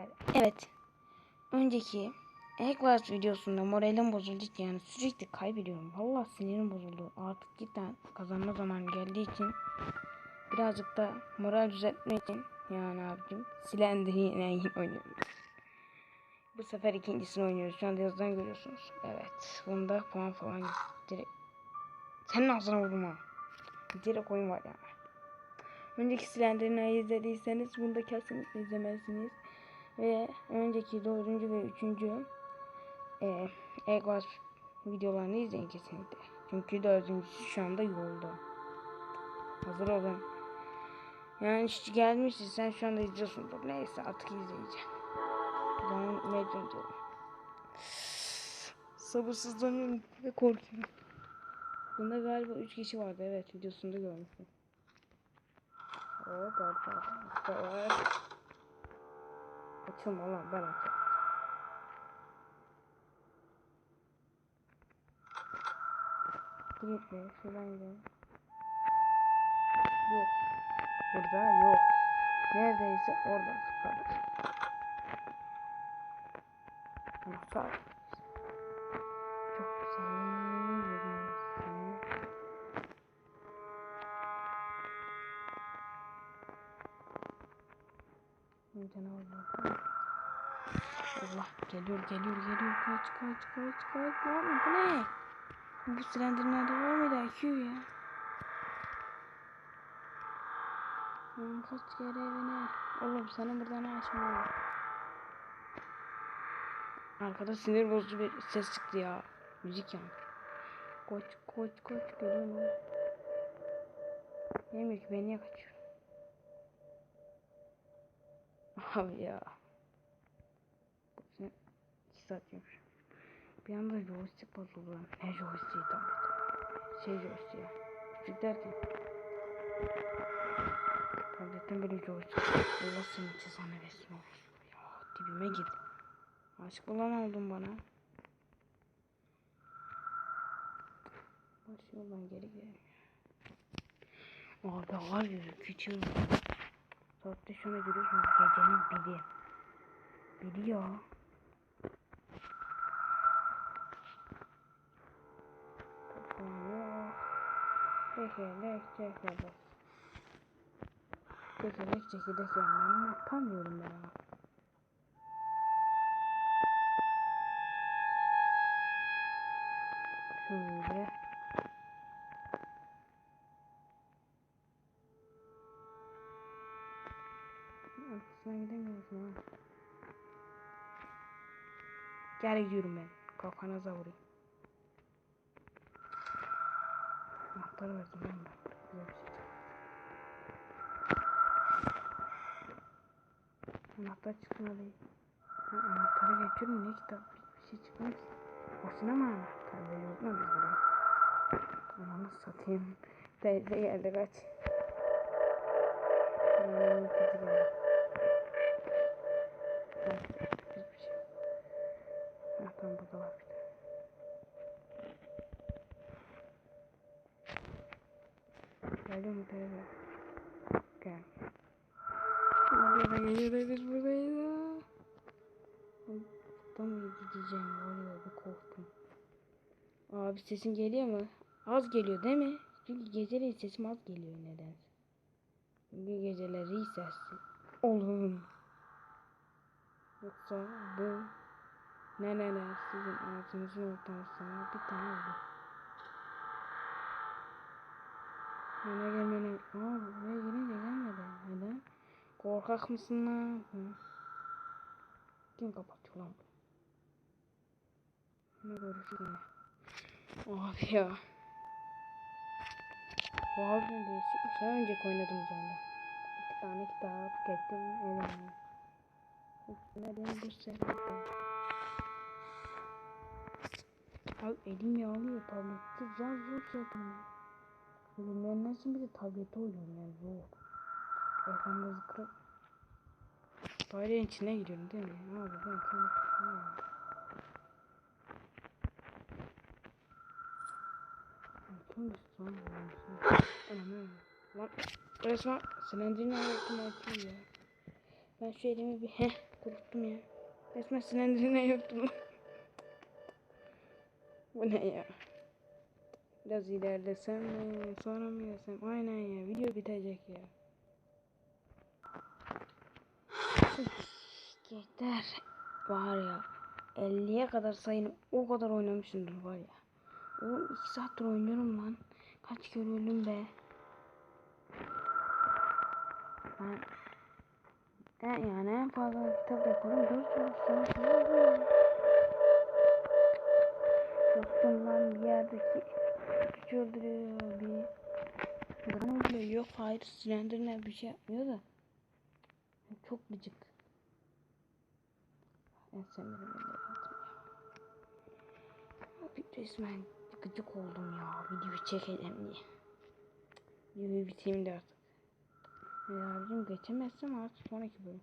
arkadaşlar. Evet. Önceki Eggwars videosunda moralim bozuldu yani sürekli kaybediyorum. Vallahi sinirim bozuldu. Artık cidden kazanma zamanı geldiği için birazcık da moral düzeltmek için yani abicim Slender'i yine oynuyoruz. Bu sefer ikincisini oynuyoruz. Şu anda yazıdan görüyorsunuz. Evet. Bunda puan falan. Direkt. Senin ağzına vurdum ha. Direkt oyun var yani. Önceki Slender'i izlediyseniz bunu da kesinlikle izlemelisiniz. Ve önceki dördüncü ve üçüncü e, Eggwars videolarını izleyin kesinlikle. Çünkü dördüncüsü şu anda yolda. Hazır olun. Yani işte gelmişsin sen şu anda izliyorsundur. Neyse artık izleyeceğim. Ben diyorum. Sabırsızlanıyorum ve korkuyorum. Bunda galiba 3 kişi vardı. Evet videosunda görmüştüm. O garip var. Açılma lan ben açayım. Gitme şuradan gidelim. Yok. Burada yok. Neredeyse orada kalır. Anahtar. Çok güzel. Canavarlar. Allah geliyor geliyor geliyor kaç kaç kaç kaç lan bu ne? Bu silindirlerde var mıydı IQ ya? Oğlum kaç kere evine. Oğlum sana burada ne açma Arkada sinir bozucu bir ses çıktı ya. Müzik yani. Koç koç koç geliyor mu? Demiyor ki ben kaçıyorum? Abi ya. Şimdi iki saat yemiş. Bir anda joystick bozuldu. Ne joystick tablet. Şey joystick ya. Küçük derken. Tabletten böyle joystick. Allah senin cezanı versin. Ya dibime git. Aşık bulan oldun bana. Baş yoldan geri gidelim. Abi var ya küçüğüm. Saatte şuna görüyorsunuz gecenin biri. Biri ya. Çekirdek çekirdek. Çekirdek çekirdek yanlarını yapamıyorum ben ama. Şöyle. Gel gidiyorum ben. Kafanıza vurayım. Anahtarı verdim ben şey. Anahtar çıkmadı. Ha, anahtarı geçiyorum ne kitap bir şey ki. Boşuna mı anahtar veriyoruz mu biz buraya? Ananı satayım. Teyze geldi kaç. Mu teyze? Gel. Burada geliyor biz buradayız ha. Tam gideceğim var ya bir korktum. Abi sesin geliyor mu? Az geliyor değil mi? Çünkü geceleri sesim az geliyor nedense. Çünkü geceleri sesli. Oğlum. Yoksa bu ne neler sizin ağzınızın ortasına bir tane oldu. Yana gelmene... Aa buraya gelince gelmedi. Neden? Korkak mısın lan? Kim kapatıyor lan bunu? Ne görüşürüz yine. Abi ya. Bu harbiden değişikmiş. Daha önceki oynadığımız oyunda. İki tane kitap getirdim elime. Neden bu sefer? Abi elim yağlıyor tablette zar zor zaten. Ben nasıl bir de tablete oynuyorum yani zor. Ekranda zıkır. Dairenin içine giriyorum değil mi? Abi ben kendim. Kim son Anam Lan resmen silindirin altına açıyor ya. Ben şu elimi bir heh Korktum ya. Resmen silindirine yuttum. Bu ne ya? Biraz ilerlesem mi? Sonra mı yesem? Aynen ya. Video bitecek ya. Yeter. Var ya. 50'ye kadar sayın o kadar oynamışımdır var ya. Oğlum 2 saattir oynuyorum lan. Kaç kere be. Ben en yani en fazla kitap yaparım. 4 soru sonra sonra Yoktum lan bir yerdeki küçük öldürüyor bir. Bana bile yok hayır silindirine bir şey yapmıyor da. Çok gıcık. En sevmediğim yerleri yaptım ya. Bir resmen gıcık oldum ya videoyu çekelim diye. Videoyu bitireyim de artık. Ya abicim geçemezsem artık sonraki bölüm.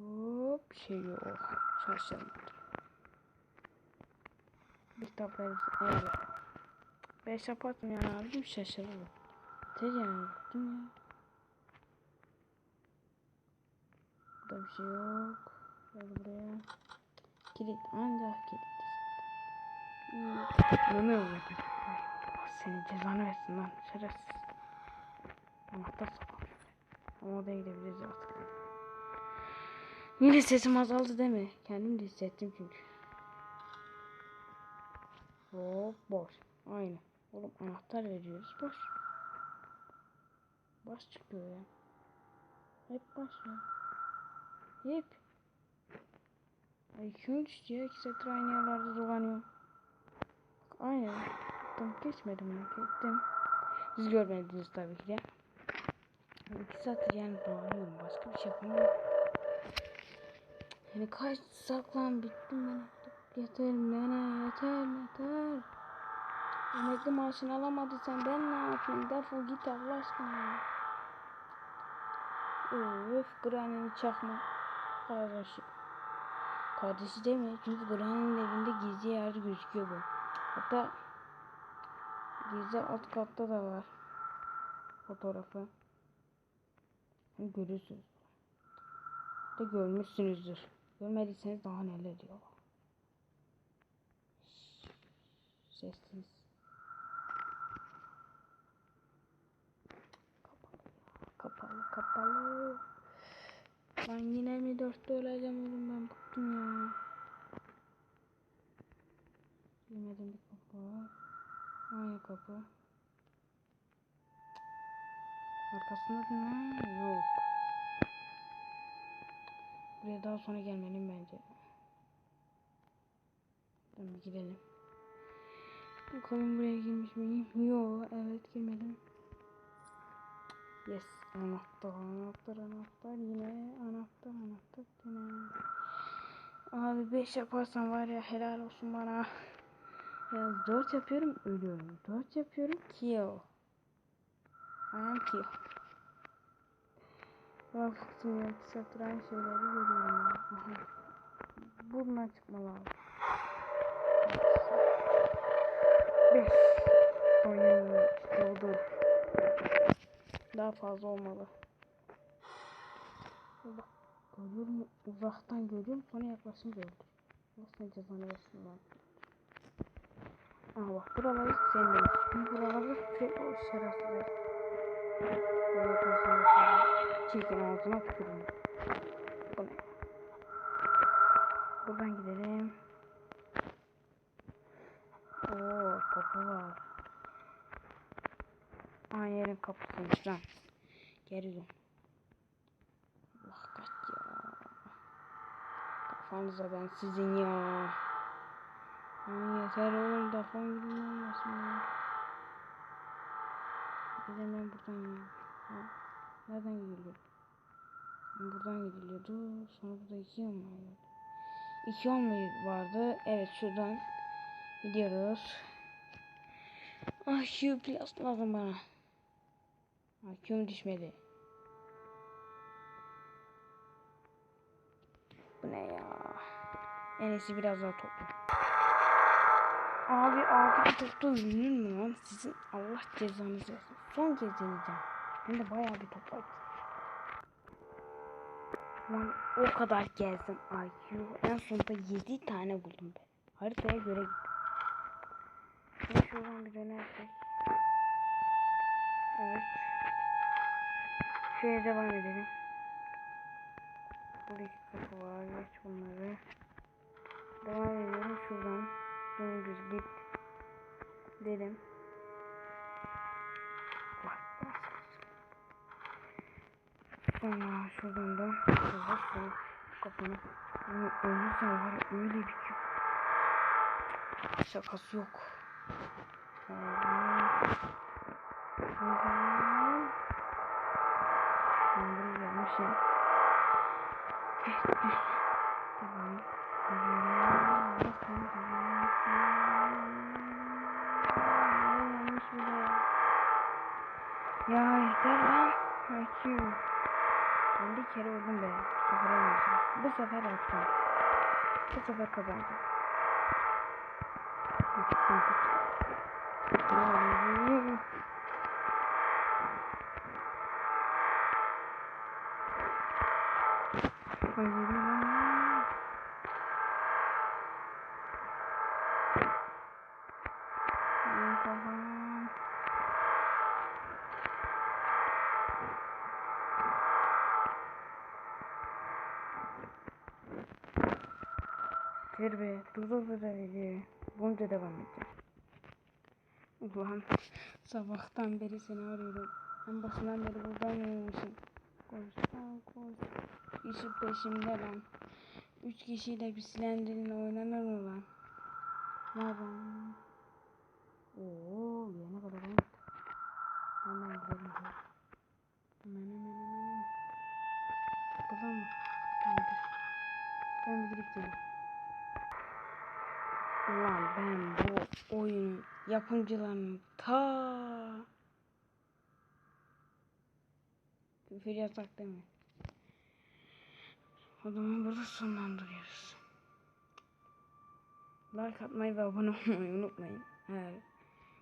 Hop bir şey yok. Şaşırmadım. Bir verirsin. Evet. Beş yaparsın yani abicim şaşırmadım. Yeter yani bıktım ya. Burada bir şey yok. Gel buraya. Kilit ancak kilit. Oldu? Allah senin cezanı versin lan şerefsiz. Anahtar sakın. Ama odaya gidebiliriz artık. Yine sesim azaldı değil mi? Kendim de hissettim çünkü. Hop boş. Aynı. Oğlum anahtar veriyoruz boş. Boş çıkıyor ya. Hep boş ya. Hep. Ay kim düştü ya? İki saattir aynı yerlerde dolanıyorum. Bak aynı. Geçmedim mi? Gittim. Siz görmediniz tabii ki de. İki saattir yani dolanıyorum. Başka bir şey yapamıyorum. Yani kaç saklan bittim ben artık. Yeter bana yeter yeter. Emekli maaşını alamadı sen ben ne yapayım defol git Allah aşkına. Öf Granny'nin çakma kardeşi. Kardeşi mi? Çünkü Granny'nin evinde gizli yerde gözüküyor bu. Hatta gizli alt katta da var. Fotoğrafı. Görürsünüz. De görmüşsünüzdür. Görmediyseniz daha neler diyor. Sessiz. Kapalı kapalı. Ben yine mi dörtte öleceğim oğlum ben bıktım ya. Bilmedim bir kapı. Aynı kapı. Arkasında ne? Yok. Buraya daha sonra gelmeliyim bence. Tamam gidelim. Bakalım buraya girmiş miyim? Yo evet girmedim. Yes anahtar anahtar anahtar yine anahtar anahtar yine. Abi 5 yaparsam var ya helal olsun bana. Ya 4 yapıyorum ölüyorum. 4 yapıyorum kill. I am kill. Bıktım ya. Aynı şeyleri görüyorum ya. Buradan çıkma lazım. Beş. Oyun doldur. Daha fazla olmalı. Bak görüyorum uzaktan görüyorum sonra yaklaşınca öldür. Nasıl cezanı versin lan. Aha bak buraları sen demiş. Buraları sürekli o şerefsizler. Çekin ağzına tükürün. Bu ne? Buradan gidelim. Oo kapı var. Aa yerin kapısıymış lan. Geri dön. Allah kaç ya. Kafanıza ben sizin ya. Ay yeter oğlum defon gidin olmasın ya. Gidelim ben buradan ya. Nereden gidiliyor? Buradan gidiliyordu. Sonra burada iki yol vardı? İki yol vardı? Evet şuradan gidiyoruz. Ah Q plus lazım bana. Ah Q'm düşmedi. Bu ne ya? En iyisi biraz daha topla. Abi altı topta ölünür mü lan? Sizin Allah cezanızı versin. Son kez deneyeceğim. Hem de bayağı bir top var. Lan o kadar gezdim. Yuh. En sonunda 7 tane buldum ben. Haritaya göre gittim. Şuradan bir dönersek. Evet. Şöyle devam edelim. Burada iki kapı var. Geç bunları. Devam ediyorum şuradan. Dümdüz git. Dedim. Sonra şuradan da şurada şu kapını Bunu ölürsen var öyle bir küf. Şakası yok. Ben buraya gelmişim. Evet, düz. Tamam. Yanlış Ya yeter lan. IQ. Ben bir kere öldüm be. Bu sefer olmayacağım. Bu sefer yapacağım. Bu sefer kazanacağım. Hayır Ver be. Dur dur dur. Bunca devam edeceğim. Ulan sabahtan beri seni arıyorum. En başından beri buradaymışsın. Koş lan koş. İşi peşimde lan. Üç kişiyle bir silendirin oynanır mı lan? Ne yapalım? Oo, yana kadar olmadı. Hemen gidelim. Hemen hemen hemen hemen. Buradan mı? Tamam. Ben bir gidip geleyim. Ulan ben bu oyunun yapımcılarının ta küfür yasak değil mi? O zaman burada sonlandırıyoruz. Like atmayı ve abone olmayı unutmayın. Eğer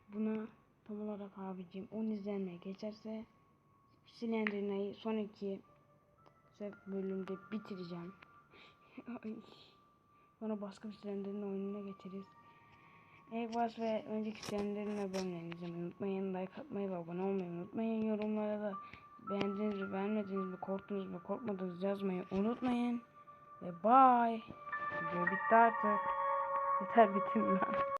buna tam olarak abicim 10 izlenmeye geçerse Slendrina'yı son iki bölümde bitireceğim. Sonra başka bir Slender'in oyununa geçeriz. Eggwars ve önceki Slender'in bölümlerini izlemeyi unutmayın. Like atmayı ve abone olmayı unutmayın. Yorumlara da beğendiniz mi, mi, korktunuz mu, korkmadınız yazmayı unutmayın. Ve bye. Video bitti artık. Yeter bitin lan.